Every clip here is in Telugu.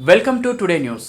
వెల్కమ్ టు టుడే న్యూస్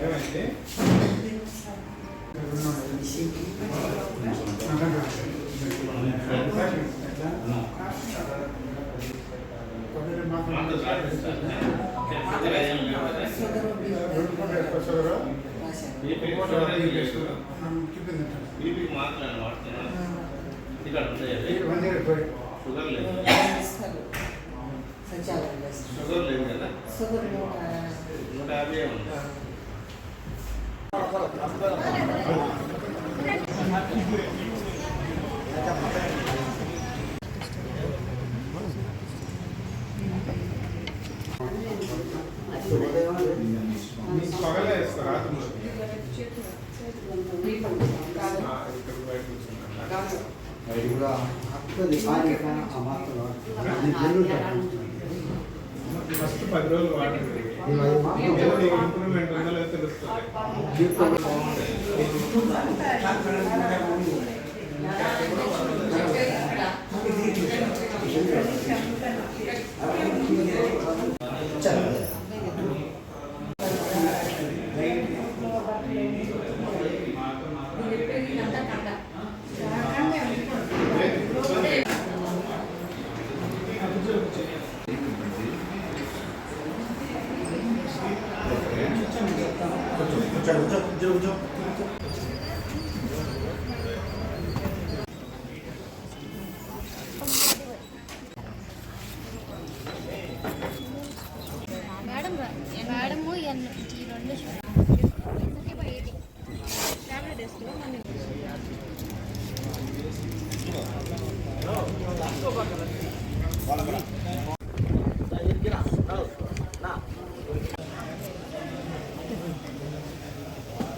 ఏమైంది బీపీ మాత్రమే వాడుతున్నా ఇక్కడ ఉంటాయి షుగర్ లేదు షుగర్ లేదు కదా నూట యాభై ఉంది పగలే ఇస్తారు ఫస్ట్ పది రోజులు వాడండి ఏదో నీకు ఇంప్రూవ్మెంట్ ఉందో లేదో తెలుస్తుంది మేడం మేడము ఈ రెండు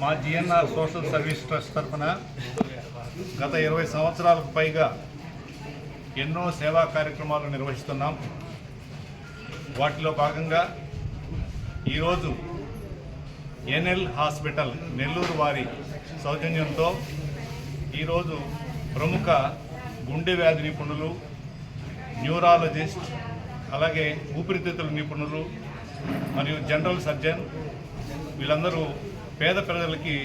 మా జిఎన్ఆర్ సోషల్ సర్వీస్ ట్రస్ట్ తరఫున గత ఇరవై సంవత్సరాలకు పైగా ఎన్నో సేవా కార్యక్రమాలు నిర్వహిస్తున్నాం. వాటిలో భాగంగా ఈరోజు ఎన్ఎల్ హాస్పిటల్ నెల్లూరు వారి సౌజన్యంతో ఈరోజు ప్రముఖ గుండె వ్యాధి నిపుణులు న్యూరాలజిస్ట్ అలాగే ఊపిరితిత్తుల నిపుణులు మరియు జనరల్ సర్జన్ వీళ్ళందరూ పేద ప్రజలకి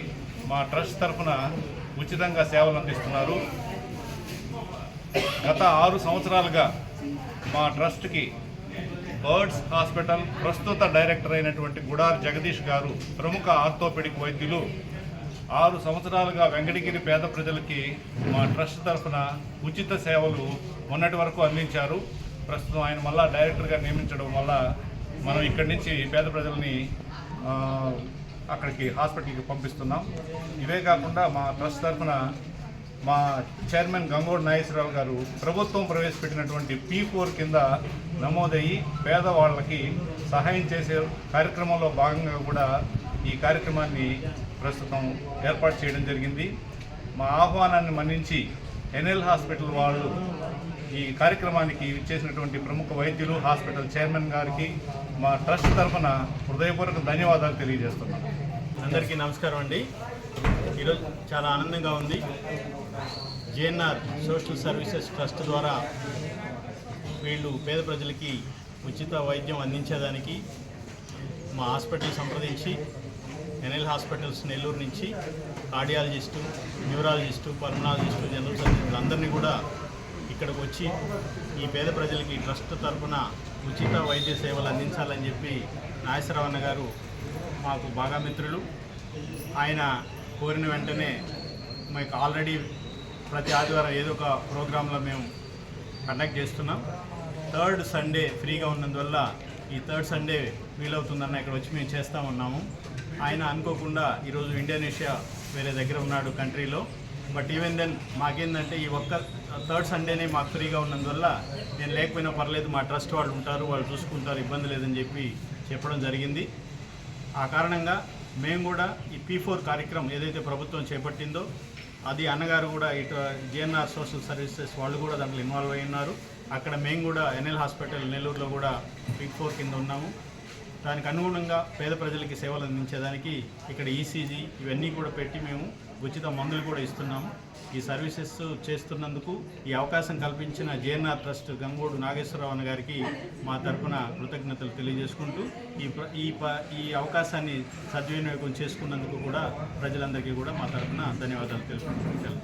మా ట్రస్ట్ తరఫున ఉచితంగా సేవలు అందిస్తున్నారు. గత ఆరు సంవత్సరాలుగా మా ట్రస్ట్కి బర్డ్స్ హాస్పిటల్ ప్రస్తుత డైరెక్టర్ అయినటువంటి గుడార్ జగదీష్ గారు ప్రముఖ ఆర్థోపెడిక్ వైద్యులు. ఆరు సంవత్సరాలుగా వెంకటగిరి పేద ప్రజలకి మా ట్రస్ట్ తరఫున ఉచిత సేవలు మొన్నటి వరకు అందించారు. ప్రస్తుతం ఆయన మళ్ళా డైరెక్టర్గా నియమించడం వల్ల మనం ఇక్కడి నుంచి పేద ప్రజల్ని అక్కడికి హాస్పిటల్కి పంపిస్తున్నాం. ఇవే కాకుండా మా ట్రస్ట్ తరఫున మా చైర్మన్ గంగోడ్ నాగేశ్వరరావు గారు ప్రభుత్వం ప్రవేశపెట్టినటువంటి పీ ఫోర్ కింద నమోదయ్యి పేదవాళ్ళకి సహాయం చేసే కార్యక్రమంలో భాగంగా కూడా ఈ కార్యక్రమాన్ని ప్రస్తుతం ఏర్పాటు చేయడం జరిగింది. మా ఆహ్వానాన్ని మన్నించి ఎన్ఎల్ హాస్పిటల్ వాళ్ళు ఈ కార్యక్రమానికి ఇచ్చేసినటువంటి ప్రముఖ వైద్యులు హాస్పిటల్ చైర్మన్ గారికి మా ట్రస్ట్ తరఫున హృదయపూర్వక ధన్యవాదాలు తెలియజేస్తున్నాను అందరికీ నమస్కారం అండి. ఈరోజు చాలా ఆనందంగా ఉంది. జేఎన్ఆర్ సోషల్ సర్వీసెస్ ట్రస్ట్ ద్వారా వీళ్ళు పేద ప్రజలకి ఉచిత వైద్యం అందించేదానికి మా హాస్పిటల్ సంప్రదించి ఎన్ఎల్ హాస్పిటల్స్ నెల్లూరు నుంచి కార్డియాలజిస్టు న్యూరాలజిస్టు పల్మనాలజిస్టు జనరల్ సర్జన్లు అందరినీ కూడా ఇక్కడికి వచ్చి ఈ పేద ప్రజలకి ట్రస్ట్ తరఫున ఉచిత వైద్య సేవలు అందించాలని చెప్పి నాగేశ్వరరావు గారు మాకు బాగా మిత్రులు. ఆయన కోరిన వెంటనే మాకు ఆల్రెడీ ప్రతి ఆదివారం ఏదో ఒక ప్రోగ్రాంలో మేము కండక్ట్ చేస్తున్నాం. థర్డ్ సండే ఫ్రీగా ఉన్నందువల్ల ఈ థర్డ్ సండే వీలవుతుందన్న ఇక్కడ వచ్చి మేము చేస్తూ ఉన్నాము. ఆయన అనుకోకుండా ఈరోజు ఇండోనేషియా వేరే దగ్గర ఉన్నాడు కంట్రీలో. బట్ ఈవెన్ దెన్ మాకేందంటే ఈ ఒక్క థర్డ్ సండేనే మాకు ఫ్రీగా ఉన్నందువల్ల నేను లేకపోయినా పర్లేదు మా ట్రస్ట్ వాళ్ళు ఉంటారు వాళ్ళు చూసుకుంటారు ఇబ్బంది లేదని చెప్పి చెప్పడం జరిగింది. ఆ కారణంగా మేము కూడా ఈ పీ ఫోర్ కార్యక్రమం ఏదైతే ప్రభుత్వం చేపట్టిందో అది అన్నగారు కూడా ఇటు జేఎన్ఆర్ సోషల్ సర్వీసెస్ వాళ్ళు కూడా దాంట్లో ఇన్వాల్వ్ అయి ఉన్నారు. అక్కడ మేము కూడా ఎన్ఎల్ హాస్పిటల్ నెల్లూరులో కూడా పీ ఫోర్ కింద ఉన్నాము. దానికి అనుగుణంగా పేద ప్రజలకి సేవలు అందించేదానికి ఇక్కడ ఈసీజీ ఇవన్నీ కూడా పెట్టి మేము ఉచిత మందులు కూడా ఇస్తున్నాము. ఈ సర్వీసెస్ చేస్తున్నందుకు ఈ అవకాశం కల్పించిన జేఎన్ఆర్ ట్రస్ట్ గంగోడు నాగేశ్వరరావు అన్న గారికి మా తరఫున కృతజ్ఞతలు తెలియజేసుకుంటూ ఈ ఈ ప- ఈ అవకాశాన్ని సద్వినియోగం చేసుకున్నందుకు కూడా ప్రజలందరికీ కూడా మా తరఫున ధన్యవాదాలు తెలుపుకుంటున్నాను